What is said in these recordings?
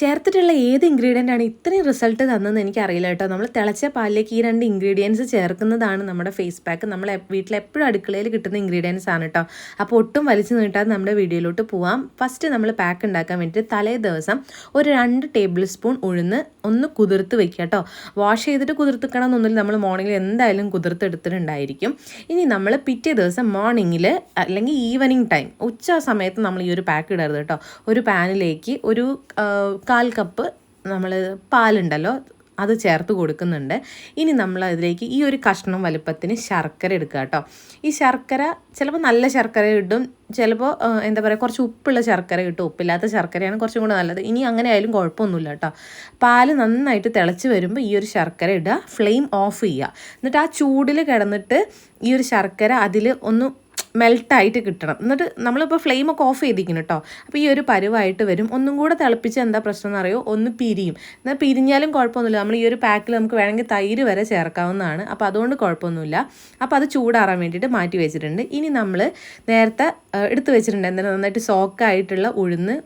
ചേർത്തിട്ടുള്ള ഏത് ഇൻഗ്രീഡിയന്റ് ആണ് ഇത്രയും റിസൾട്ട് തന്നതെന്ന് എനിക്കറിയില്ല കേട്ടോ. നമ്മൾ തിളച്ച പാലിലേക്ക് ഈ രണ്ട് ഇൻഗ്രീഡിയൻസ് ചേർക്കുന്നതാണ് നമ്മുടെ ഫേസ് പാക്ക് നമ്മൾ വീട്ടിൽ എപ്പോഴും അടുക്കളയിൽ കിട്ടുന്ന ഇൻഗ്രീഡിയൻസ് ആണ് കേട്ടോ. അപ്പോൾ ഒട്ടും വലിച്ചു നീട്ടാതെ നമ്മുടെ വീഡിയോയിലോട്ട് പോവാം. ഫസ്റ്റ് നമ്മൾ പാക്ക് ഉണ്ടാക്കാൻ വേണ്ടിയിട്ട് തലേ ദിവസം ഒരു രണ്ട് ടേബിൾ സ്പൂൺ ഉഴുന്ന് ഒന്ന് കുതിർത്ത് വെക്കുക കേട്ടോ. വാഷ് ചെയ്തിട്ട് കുതിർത്തിക്കണം എന്നൊന്നുമില്ല നമ്മൾ മോർണിംഗിൽ എന്തായാലും കുതിർത്തെടുത്തിട്ടുണ്ടായിരിക്കും. ഇനി നമ്മൾ പിറ്റേ ദിവസം മോർണിംഗിൽ അല്ലെങ്കിൽ ഈവനിങ് ടൈം ഉച്ച സമയത്ത് നമ്മൾ ഈ ഒരു പാക്ക് ഇടരുത് കേട്ടോ. ഒരു പാനിലേക്ക് ഒരു കാൽ കപ്പ് നമ്മൾ പാലുണ്ടല്ലോ അത് ചേർത്ത് കൊടുക്കുന്നുണ്ട്. ഇനി നമ്മൾ അതിലേക്ക് ഈ ഒരു കഷ്ണം വലുപ്പത്തിന് ശർക്കര എടുക്കുക കേട്ടോ. ഈ ശർക്കര ചിലപ്പോൾ നല്ല ശർക്കര കിട്ടും ചിലപ്പോൾ എന്താ പറയുക കുറച്ച് ഉപ്പുള്ള ശർക്കര കിട്ടും. ഉപ്പില്ലാത്ത ശർക്കരയാണ് കുറച്ചും കൂടെ നല്ലത്. ഇനി അങ്ങനെ ആയാലും കുഴപ്പമൊന്നുമില്ല കേട്ടോ. പാൽ നന്നായിട്ട് തിളച്ച് വരുമ്പോൾ ഈ ഒരു ശർക്കര ഇടുക ഫ്ലെയിം ഓഫ് ചെയ്യുക. എന്നിട്ട് ആ ചൂടിൽ കിടന്നിട്ട് ഈ ഒരു ശർക്കര അതിൽ ഒന്ന് മെൽട്ടായിട്ട് കിട്ടണം. എന്നിട്ട് നമ്മളിപ്പോൾ ഫ്ലെയിമൊക്കെ ഓഫ് ചെയ്തിരിക്കണം കേട്ടോ അപ്പോൾ ഈ ഒരു പരുവായിട്ട് വരും. ഒന്നും കൂടെ തിളപ്പിച്ച് എന്താ പ്രശ്നം എന്നറിയോ? ഒന്ന് പിരിയും. എന്നാൽ പിരിഞ്ഞാലും കുഴപ്പമൊന്നുമില്ല. നമ്മൾ ഈ ഒരു പാക്കിൽ നമുക്ക് വേണമെങ്കിൽ തൈര് വരെ ചേർക്കാവുന്നതാണ്. അപ്പോൾ അതുകൊണ്ട് കുഴപ്പമൊന്നുമില്ല. അപ്പോൾ അത് ചൂടാറാൻ വേണ്ടിയിട്ട് മാറ്റി വെച്ചിട്ടുണ്ട്. ഇനി നമ്മൾ നേരത്തെ എടുത്തു വെച്ചിട്ടുണ്ട്. എന്തായാലും നന്നായിട്ട് സോക്കായിട്ടുള്ള ഉഴുന്ന്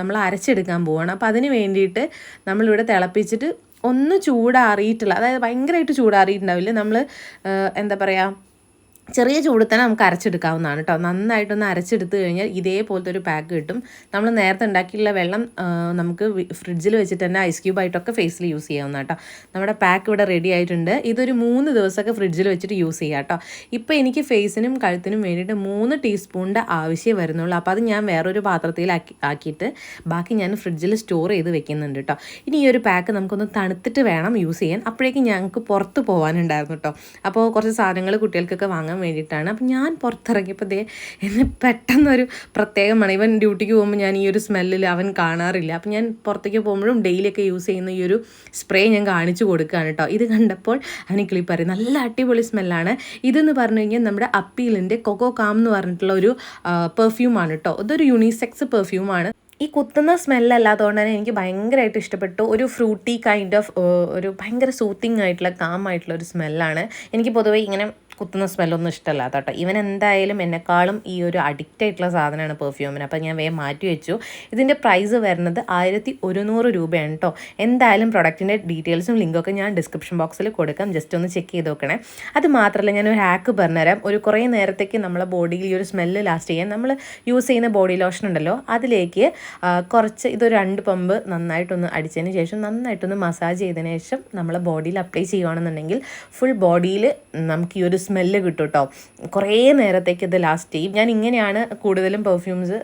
നമ്മൾ അരച്ചെടുക്കാൻ പോവുകയാണ് അപ്പോൾ അതിന് വേണ്ടിയിട്ട് നമ്മളിവിടെ തിളപ്പിച്ചിട്ട് ഒന്ന് ചൂടാറിയിട്ടുള്ള അതായത് ഭയങ്കരമായിട്ട് ചൂടാറിയിട്ടുണ്ടാവില്ല? നമ്മൾ എന്താ പറയുക ചെറിയ ചൂട് തന്നെ നമുക്ക് അരച്ചെടുക്കാവുന്നതാണ് കേട്ടോ. നന്നായിട്ടൊന്ന് അരച്ചെടുത്ത് കഴിഞ്ഞാൽ ഇതേപോലത്തെ ഒരു പാക്ക് കിട്ടും. നമ്മൾ നേരത്തെ ഉണ്ടാക്കിയിട്ടുള്ള വെള്ളം നമുക്ക് ഫ്രിഡ്ജിൽ വെച്ചിട്ട് തന്നെ ഐസ് ക്യൂബായിട്ടൊക്കെ ഫേസിൽ യൂസ് ചെയ്യാവുന്ന കേട്ടോ. നമ്മുടെ പാക്ക് ഇവിടെ റെഡി ആയിട്ടുണ്ട്. ഇതൊരു മൂന്ന് ദിവസമൊക്കെ ഫ്രിഡ്ജിൽ വെച്ചിട്ട് യൂസ് ചെയ്യാം കേട്ടോ. ഇപ്പോൾ എനിക്ക് ഫേസിനും കഴുത്തിനും വേണ്ടിയിട്ട് മൂന്ന് ടീസ്പൂണിന്റെ ആവശ്യമേ വരുന്നുള്ളൂ. അപ്പോൾ അത് ഞാൻ വേറൊരു പാത്രത്തിലാക്കി ആക്കിയിട്ട് ബാക്കി ഞാൻ ഫ്രിഡ്ജിൽ സ്റ്റോർ ചെയ്ത് വെക്കുന്നുണ്ട് കേട്ടോ. ഇനി ഈ ഒരു പാക്ക് നമുക്കൊന്ന് തണുത്തിട്ട് വേണം യൂസ് ചെയ്യാൻ. അപ്പോഴേക്കും ഞങ്ങൾക്ക് പുറത്ത് പോകാനുണ്ടായിരുന്നു കേട്ടോ. അപ്പോൾ കുറച്ച് സാധനങ്ങൾ കുട്ടികൾക്കൊക്കെ വാങ്ങാൻ വേണ്ടിയിട്ടാണ്. അപ്പം ഞാൻ പുറത്തിറങ്ങിയപ്പോൾ ദേ എന്നെ പെട്ടെന്നൊരു പ്രത്യേകമാണ്. ഇവൻ ഡ്യൂട്ടിക്ക് പോകുമ്പോൾ ഞാൻ ഈ ഒരു സ്മെല്ലിൽ അവൻ കാണാറില്ല. അപ്പം ഞാൻ പുറത്തേക്ക് പോകുമ്പോഴും ഡെയിലിയൊക്കെ യൂസ് ചെയ്യുന്ന ഈ ഒരു സ്പ്രേ ഞാൻ കാണിച്ചു കൊടുക്കുകയാണ് കേട്ടോ ഇത് കണ്ടപ്പോൾ അവന് ക്ലിപ്പ് പറയും നല്ല അടിപൊളി സ്മെല്ലാണ്. ഇതെന്ന് പറഞ്ഞു കഴിഞ്ഞാൽ നമ്മുടെ അപ്പീലിന്റെ കൊക്കോ കാം എന്ന് പറഞ്ഞിട്ടുള്ള ഒരു പെർഫ്യൂമാണ് കേട്ടോ ഇതൊരു യൂണിസെക്സ് പെർഫ്യൂമാണ്. ഈ കുത്തുന്ന സ്മെല്ലല്ലാത്തതുകൊണ്ട് തന്നെ എനിക്ക് ഭയങ്കരമായിട്ട് ഇഷ്ടപ്പെട്ടു. ഒരു ഫ്രൂട്ടി കൈൻഡ് ഓഫ് ഒരു ഭയങ്കര സൂത്തിങ് ആയിട്ടുള്ള കാം ആയിട്ടുള്ള ഒരു സ്മെല്ലാണ്. എനിക്ക് പൊതുവേ ഇങ്ങനെ കുത്തുന്ന സ്മെല്ലൊന്നും ഇഷ്ടമല്ലാത്ത കേട്ടോ ഇവൻ എന്തായാലും എന്നെക്കാളും ഈ ഒരു അഡിക്റ്റ് ആയിട്ടുള്ള സാധനമാണ് പെർഫ്യൂമിന് അപ്പോൾ ഞാൻ വേഗം മാറ്റി വെച്ചു. ഇതിന്റെ പ്രൈസ് വരുന്നത് ആയിരത്തി ഒരുന്നൂറ് രൂപയാണ് കേട്ടോ എന്തായാലും പ്രൊഡക്റ്റിന്റെ ഡീറ്റെയിൽസും ലിങ്കൊക്കെ ഞാൻ ഡിസ്ക്രിപ്ഷൻ ബോക്സിൽ കൊടുക്കാം. ജസ്റ്റ് ഒന്ന് ചെക്ക് ചെയ്ത് നോക്കണേ. അത് മാത്രമല്ല ഞാൻ ഒരു ഹാക്ക് പറഞ്ഞുതരാം. ഒരു കുറേ നേരത്തേക്ക് നമ്മളെ ബോഡിയിൽ ഈ ഒരു സ്മെല്ല് ലാസ്റ്റ് ചെയ്യാൻ നമ്മൾ യൂസ് ചെയ്യുന്ന ബോഡി ലോഷൻ ഉണ്ടല്ലോ അതിലേക്ക് കുറച്ച് ഇതൊരു രണ്ട് പമ്പ് നന്നായിട്ടൊന്ന് അടിച്ചതിന് ശേഷം നന്നായിട്ടൊന്ന് മസാജ് ചെയ്തതിന് ശേഷം നമ്മളെ ബോഡിയിൽ അപ്ലൈ ചെയ്യുകയാണെന്നുണ്ടെങ്കിൽ ഫുൾ ബോഡിയിൽ നമുക്ക് ഈ ഒരു സ്മെല്ല് കിട്ടും കേട്ടോ കുറേ നേരത്തേക്ക് ഇത് ലാസ്റ്റ് ചെയ്യും. ഞാൻ ഇങ്ങനെയാണ് കൂടുതലും പെർഫ്യൂംസ്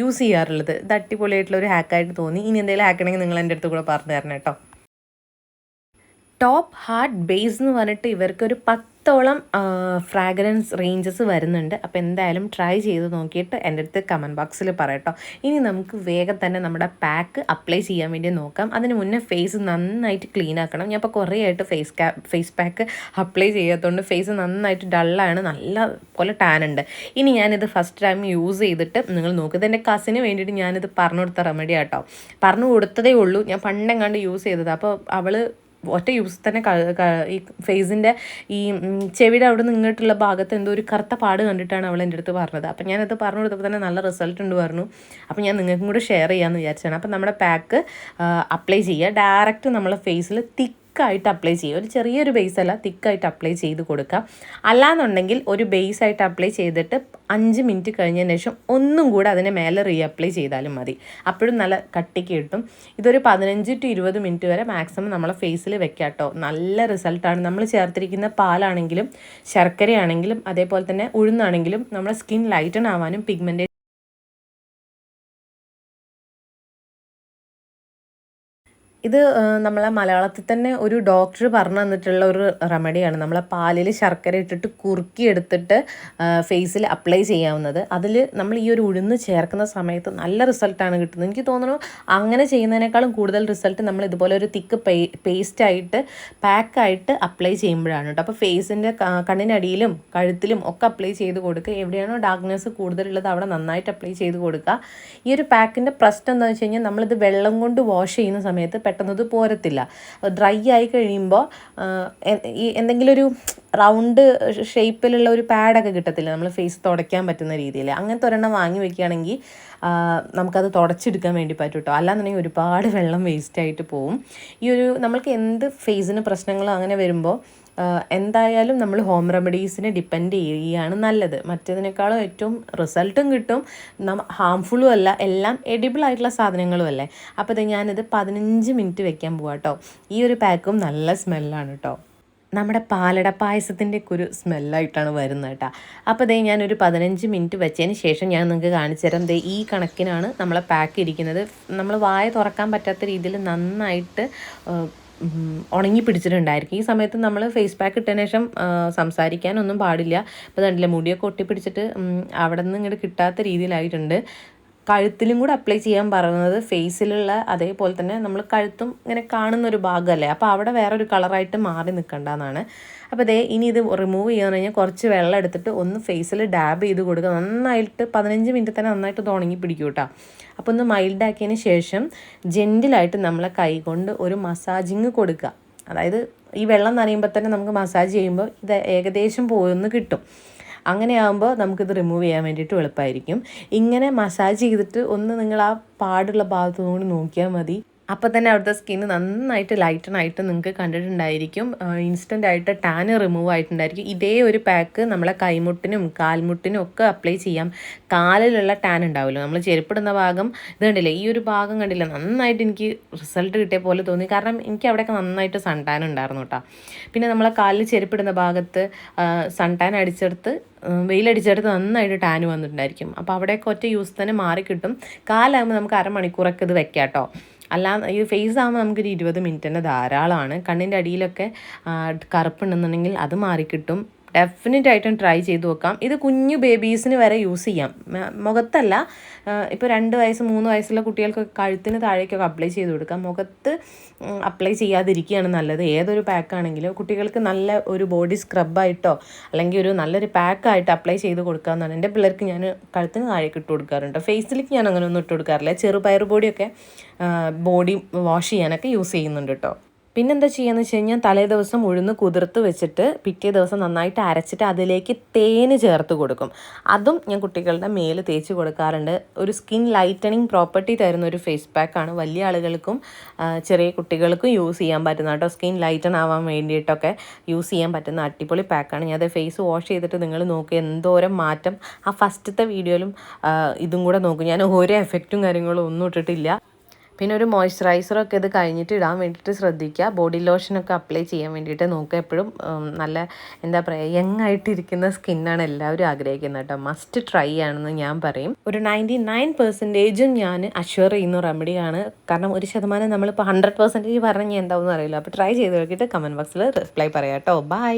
യൂസ് ചെയ്യാറുള്ളത്. ഇത് അടിപൊളിയായിട്ടുള്ള ഒരു ഹാക്കായിട്ട് തോന്നി. ഇനി എന്തെങ്കിലും ഹാക്കണമെങ്കിൽ നിങ്ങൾ എന്റെ അടുത്ത് കൂടെ പറഞ്ഞു തരണം കേട്ടോ. ടോപ്പ് ഹാർട്ട് ബേസ് എന്ന് പറഞ്ഞിട്ട് ഇവർക്കൊരു പത്തോളം ഫ്രാഗ്രൻസ് റേഞ്ചസ് വരുന്നുണ്ട്. അപ്പോൾ എന്തായാലും ട്രൈ ചെയ്ത് നോക്കിയിട്ട് എന്റെ അടുത്ത് കമന്റ് ബോക്സിൽ പറയട്ടോ. ഇനി നമുക്ക് വേഗം തന്നെ നമ്മുടെ പാക്ക് അപ്ലൈ ചെയ്യാൻ വേണ്ടി നോക്കാം. അതിന് മുന്നേ ഫേസ് നന്നായിട്ട് ക്ലീൻ ആക്കണം. ഞാൻ ഇപ്പോൾ കുറേ ആയിട്ട് ഫേസ് ക്യാ ഫേസ് പാക്ക് അപ്ലൈ ചെയ്യാത്തതുകൊണ്ട് ഫേസ് നന്നായിട്ട് ഡള്ളാണ് നല്ല പോലെ ടാൻ ഉണ്ട്. ഇനി ഞാനിത് ഫസ്റ്റ് ടൈം യൂസ് ചെയ്തിട്ട് നിങ്ങൾ നോക്കുന്നത് എന്റെ കസിന് വേണ്ടിയിട്ട് ഞാനിത് പറഞ്ഞു കൊടുത്ത റെമഡി ആട്ടോ പറഞ്ഞു കൊടുത്തതേ ഉള്ളൂ. ഞാൻ പണ്ടെങ്ങാണ്ട് യൂസ് ചെയ്തത്. അപ്പോൾ അവൾ ഒറ്റ യൂസ് തന്നെ ഈ ഫേസിന്റെ ഈ ചെവിയുടെ അവിടെ നിന്ന് ഇങ്ങോട്ടുള്ള ഭാഗത്ത് എന്തോ ഒരു കറുത്ത പാട് കണ്ടിട്ടാണ് അവൾ എന്റെ അടുത്ത് പറഞ്ഞത്. അപ്പം ഞാനത് പറഞ്ഞു കൊടുത്തപ്പോൾ തന്നെ നല്ല റിസൾട്ട് ഉണ്ട് പറഞ്ഞു. അപ്പം ഞാൻ നിങ്ങൾക്കും കൂടെ ഷെയർ ചെയ്യാമെന്ന് വിചാരിച്ചാണ് അപ്പം നമ്മുടെ പാക്ക് അപ്ലൈ ചെയ്യുക. ഡയറക്റ്റ് നമ്മളെ ഫേസിൽ തിക്കായിട്ട് അപ്ലൈ ചെയ്യുക ഒരു ചെറിയൊരു ബേസ് അല്ല തിക്കായിട്ട് അപ്ലൈ ചെയ്ത് കൊടുക്കുക അല്ലാന്നുണ്ടെങ്കിൽ ഒരു ബേസ് ആയിട്ട് അപ്ലൈ ചെയ്തിട്ട് അഞ്ച് മിനിറ്റ് കഴിഞ്ഞതിന് ശേഷം ഒന്നും കൂടെ അതിനെ മേലെ റീ അപ്ലൈ ചെയ്താലും മതി. അപ്പോഴും നല്ല കട്ടിക്ക് കിട്ടും. ഇതൊരു പതിനഞ്ച് ടു ഇരുപത് മിനിറ്റ് വരെ മാക്സിമം നമ്മളെ ഫേസിൽ വെക്കാം കേട്ടോ നല്ല റിസൾട്ടാണ് നമ്മൾ ചേർത്തിരിക്കുന്ന പാലാണെങ്കിലും ശർക്കരയാണെങ്കിലും അതേപോലെ തന്നെ ഉഴുന്നാണെങ്കിലും നമ്മുടെ സ്കിൻ ലൈറ്റൺ ആവാനും പിഗ്മെന്റേഷൻ ഇത് നമ്മളെ മലയാളത്തിൽ തന്നെ ഒരു ഡോക്ടർ പറഞ്ഞു തന്നിട്ടുള്ള ഒരു റെമഡിയാണ് നമ്മളെ പാലിൽ ശർക്കര ഇട്ടിട്ട് കുറുക്കി എടുത്തിട്ട് ഫേസിൽ അപ്ലൈ ചെയ്യാവുന്നത്. അതിൽ നമ്മൾ ഈ ഒരു ഉഴുന്ന് ചേർക്കുന്ന സമയത്ത് നല്ല റിസൾട്ടാണ് കിട്ടുന്നത്. എനിക്ക് തോന്നുന്നു അങ്ങനെ ചെയ്യുന്നതിനേക്കാളും കൂടുതൽ റിസൾട്ട് നമ്മൾ ഇതുപോലെ ഒരു തിക്ക് പേസ്റ്റായിട്ട് പാക്കായിട്ട് അപ്ലൈ ചെയ്യുമ്പോഴാണ് കേട്ടോ. അപ്പോൾ ഫേസിന്റെ കണ്ണിനടിയിലും കഴുത്തിലും ഒക്കെ അപ്ലൈ ചെയ്ത് കൊടുക്കുക. എവിടെയാണോ ഡാർക്ക്നെസ് കൂടുതലുള്ളത് അവിടെ നന്നായിട്ട് അപ്ലൈ ചെയ്ത് കൊടുക്കുക. ഈ ഒരു പാക്കിന്റെ പ്രശ്നം എന്താണെന്ന് വെച്ച് കഴിഞ്ഞാൽ നമ്മളിത് വെള്ളം കൊണ്ട് വാഷ് ചെയ്യുന്ന സമയത്ത് പെട്ടെന്ന് ഇത് പോരത്തില്ല. ഡ്രൈ ആയി കഴിയുമ്പോൾ ഈ എന്തെങ്കിലും ഒരു റൗണ്ട് ഷേപ്പിലുള്ള ഒരു പാഡൊക്കെ കിട്ടത്തില്ല. നമ്മൾ ഫേസ് തുടയ്ക്കാൻ പറ്റുന്ന രീതിയിൽ അങ്ങനത്തെ ഒരെണ്ണം വാങ്ങി വെക്കുകയാണെങ്കിൽ നമുക്കത് തുടച്ചെടുക്കാൻ വേണ്ടി പറ്റും കേട്ടോ അല്ലാന്നുണ്ടെങ്കിൽ ഒരുപാട് വെള്ളം വേസ്റ്റ് ആയിട്ട് പോവും. ഈ ഒരു നമ്മൾക്ക് എന്ത് ഫേസിന് പ്രശ്നങ്ങളോ അങ്ങനെ വരുമ്പോൾ എന്തായാലും നമ്മൾ ഹോം റെമഡീസിനെ ഡിപ്പെൻഡ് ചെയ്യുകയാണ് നല്ലത്. മറ്റേതിനേക്കാളും ഏറ്റവും റിസൾട്ടും കിട്ടും. നമ്മ ഹാംഫുള്ളും അല്ല എല്ലാം എഡിബിൾ ആയിട്ടുള്ള സാധനങ്ങളും അല്ലേ? അപ്പോൾ ഇത് ഞാനിത് പതിനഞ്ച് മിനിറ്റ് വെക്കാൻ പോവാം കേട്ടോ ഈ ഒരു പാക്കും നല്ല സ്മെല്ലാണ് കേട്ടോ നമ്മുടെ പാലട പായസത്തിന്റെ ഒക്കെ ഒരു സ്മെല്ലായിട്ടാണ് വരുന്നത് കേട്ടോ അപ്പോൾ ദേ ഞാനൊരു പതിനഞ്ച് മിനിറ്റ് വെച്ചതിന് ശേഷം ഞാൻ നിങ്ങൾക്ക് കാണിച്ചു തരാം. ദേ ഈ കണക്കിനാണ് നമ്മളെ പാക്ക് ഇരിക്കുന്നത്. നമ്മൾ വായ തുറക്കാൻ പറ്റാത്ത രീതിയിൽ നന്നായിട്ട് ഉണങ്ങി പിടിച്ചിട്ടുണ്ടായിരിക്കും. ഈ സമയത്ത് നമ്മൾ ഫേസ് പാക്ക് ഇട്ടതിന് ശേഷം സംസാരിക്കാനൊന്നും പാടില്ല. ഇപ്പം കണ്ടില്ലേ മുടിയൊക്കെ ഒട്ടിപ്പിടിച്ചിട്ട് പിടിച്ചിട്ട് അവിടെ നിന്ന് ഇങ്ങോട്ട് കിട്ടാത്ത രീതിയിലായിട്ടുണ്ട്. കഴുത്തിലും കൂടെ അപ്ലൈ ചെയ്യാൻ പറയുന്നത് ഫേസിലുള്ള അതേപോലെ തന്നെ നമ്മൾ കഴുത്തും ഇങ്ങനെ കാണുന്ന ഒരു ഭാഗമല്ലേ? അപ്പോൾ അവിടെ വേറെ ഒരു കളറായിട്ട് മാറി നിൽക്കേണ്ടതാണ് അപ്പോൾ ദേ ഇനി ഇത് റിമൂവ് ചെയ്യാൻ കഴിഞ്ഞാൽ കുറച്ച് വെള്ളം എടുത്തിട്ട് ഒന്ന് ഫേസിൽ ഡാബ് ചെയ്ത് കൊടുക്കുക. നന്നായിട്ട് പതിനഞ്ച് മിനിറ്റ് തന്നെ നന്നായിട്ട് ഇത് ഉണങ്ങി പിടിക്കും കേട്ടോ. അപ്പോൾ ഒന്ന് മൈൽഡാക്കിയതിന് ശേഷം ജെന്റിലായിട്ട് നമ്മളെ കൈ കൊണ്ട് ഒരു മസാജിങ് കൊടുക്കുക. അതായത് ഈ വെള്ളം നനയുമ്പോൾ തന്നെ നമുക്ക് മസാജ് ചെയ്യുമ്പോൾ ഇത് ഏകദേശം പോയൊന്ന് കിട്ടും. അങ്ങനെ ആകുമ്പോൾ നമുക്കിത് റിമൂവ് ചെയ്യാൻ വേണ്ടിയിട്ട് എളുപ്പമായിരിക്കും ഇങ്ങനെ മസാജ് ചെയ്തിട്ട് ഒന്ന് നിങ്ങൾ ആ പാടുള്ള ഭാഗത്തുനിന്ന് കൂടി നോക്കിയാൽ മതി. അപ്പോൾ തന്നെ അവിടുത്തെ സ്കിന്ന് നന്നായിട്ട് ലൈറ്റൺ ആയിട്ട് നിങ്ങൾക്ക് കണ്ടിട്ടുണ്ടായിരിക്കും. ഇൻസ്റ്റന്റ് ആയിട്ട് ടാന് റിമൂവ് ആയിട്ടുണ്ടായിരിക്കും. ഇതേ ഒരു പാക്ക് നമ്മളെ കൈമുട്ടിനും കാൽമുട്ടിനും ഒക്കെ അപ്ലൈ ചെയ്യാം. കാലിലുള്ള ടാൻ ഉണ്ടാവുമല്ലോ. നമ്മൾ ചെരുപ്പിടുന്ന ഭാഗം ഇത് കണ്ടില്ലേ? ഈ ഒരു ഭാഗം കണ്ടില്ല? നന്നായിട്ട് എനിക്ക് റിസൾട്ട് കിട്ടിയ പോലെ തോന്നി. കാരണം എനിക്ക് അവിടെയൊക്കെ നന്നായിട്ട് സൺ ടാൻ ഉണ്ടായിരുന്നു കേട്ടോ പിന്നെ നമ്മളെ കാലിൽ ചെരുപ്പിടുന്ന ഭാഗത്ത് സൺ ടാൻ അടിച്ചെടുത്ത് വെയിലടിച്ചെടുത്ത് നന്നായിട്ട് ടാൻ വന്നിട്ടുണ്ടായിരിക്കും. അപ്പോൾ അവിടെയൊക്കെ ഒറ്റ യൂസ് തന്നെ മാറിക്കിട്ടും. കാലാകുമ്പോൾ നമുക്ക് അരമണിക്കൂറൊക്കെ ഇത് വെക്കാം കേട്ടോ അല്ല ഈ ഫേസ് ആകുമ്പോൾ നമുക്കൊരു ഇരുപത് മിനിറ്റ് തന്നെ ധാരാളമാണ്. കണ്ണിന്റെ അടിയിലൊക്കെ കറുപ്പ് ഉണ്ടെന്നുണ്ടെങ്കിൽ അത് മാറിക്കിട്ടും. ഡെഫിനറ്റ് ആയിട്ടും ട്രൈ ചെയ്ത് നോക്കാം. ഇത് കുഞ്ഞു ബേബീസിന് വരെ യൂസ് ചെയ്യാം. മുഖത്തല്ല ഇപ്പോൾ രണ്ട് വയസ്സ് മൂന്ന് വയസ്സുള്ള കുട്ടികൾക്ക് കഴുത്തിന് താഴേക്കൊക്കെ അപ്ലൈ ചെയ്ത് കൊടുക്കാം. മുഖത്ത് അപ്ലൈ ചെയ്യാതിരിക്കുകയാണ് നല്ലത്. ഏതൊരു പാക്കാണെങ്കിലും കുട്ടികൾക്ക് നല്ല ഒരു ബോഡി സ്ക്രബായിട്ടോ അല്ലെങ്കിൽ ഒരു നല്ലൊരു പാക്കായിട്ട് അപ്ലൈ ചെയ്ത് കൊടുക്കാമെന്നാണ് എന്റെ പിള്ളേർക്ക് ഞാൻ കഴുത്തിന് താഴേക്ക് ഇട്ട് കൊടുക്കാറുണ്ട്. ഫേസിലേക്ക് ഞാൻ അങ്ങനെ ഒന്നും ഇട്ട് കൊടുക്കാറില്ല. ചെറുപയർ ബോഡിയൊക്കെ ബോഡി വാഷ് ചെയ്യാനൊക്കെ യൂസ് ചെയ്യുന്നുണ്ട് കേട്ടോ പിന്നെന്താ ചെയ്യാന്ന് വെച്ച് കഴിഞ്ഞാൽ തലേ ദിവസം ഉഴുന്ന് കുതിർത്ത് വെച്ചിട്ട് പിറ്റേ ദിവസം നന്നായിട്ട് അരച്ചിട്ട് അതിലേക്ക് തേന് ചേർത്ത് കൊടുക്കും. അതും ഞാൻ കുട്ടികളുടെ മേൽ തേച്ച് കൊടുക്കാറുണ്ട്. ഒരു സ്കിൻ ലൈറ്റനിങ് പ്രോപ്പർട്ടി തരുന്ന ഒരു ഫേസ് പാക്കാണ്. വലിയ ആളുകൾക്കും ചെറിയ കുട്ടികൾക്കും യൂസ് ചെയ്യാൻ പറ്റുന്ന കേട്ടോ. സ്കിൻ ലൈറ്റൺ ആവാൻ വേണ്ടിയിട്ടൊക്കെ യൂസ് ചെയ്യാൻ പറ്റുന്ന അടിപൊളി പാക്കാണ്. ഞാൻ അത് ഫേസ് വാഷ് ചെയ്തിട്ട് നിങ്ങൾ നോക്കുക എന്തോരം മാറ്റം. ആ ഫസ്റ്റത്തെ വീഡിയോയിലും ഇതും കൂടെ നോക്കും. ഞാൻ ഓരോ എഫക്റ്റും കാര്യങ്ങളും ഒന്നും ഇട്ടിട്ടില്ല. പിന്നെ ഒരു മോയ്സ്ചറൈസറൊക്കെ ഇത് കഴിഞ്ഞിട്ട് ഇടാൻ വേണ്ടിയിട്ട് ശ്രദ്ധിക്കുക. ബോഡി ലോഷനൊക്കെ അപ്ലൈ ചെയ്യാൻ വേണ്ടിയിട്ട് നോക്കുക. എപ്പോഴും നല്ല എന്താ പറയുക യങ് ആയിട്ടിരിക്കുന്ന സ്കിന്നാണ് എല്ലാവരും ആഗ്രഹിക്കുന്നത് കേട്ടോ. മസ്റ്റ് ട്രൈ ആണെന്ന് ഞാൻ പറയും. ഒരു നയന്റി നയൻ പെർസെന്റേജും ഞാൻ അഷ്വർ ചെയ്യുന്ന റെമഡിയാണ് കാരണം ഒരു ശതമാനം നമ്മളിപ്പോൾ ഹൺഡ്രഡ് പെർസെന്റേജ് പറഞ്ഞാൽ എന്താവും അറിയില്ല. അപ്പോൾ ട്രൈ ചെയ്ത് നോക്കിയിട്ട് കമന്റ് ബോക്സിൽ റിപ്ലൈ പറയാം കേട്ടോ. ബൈ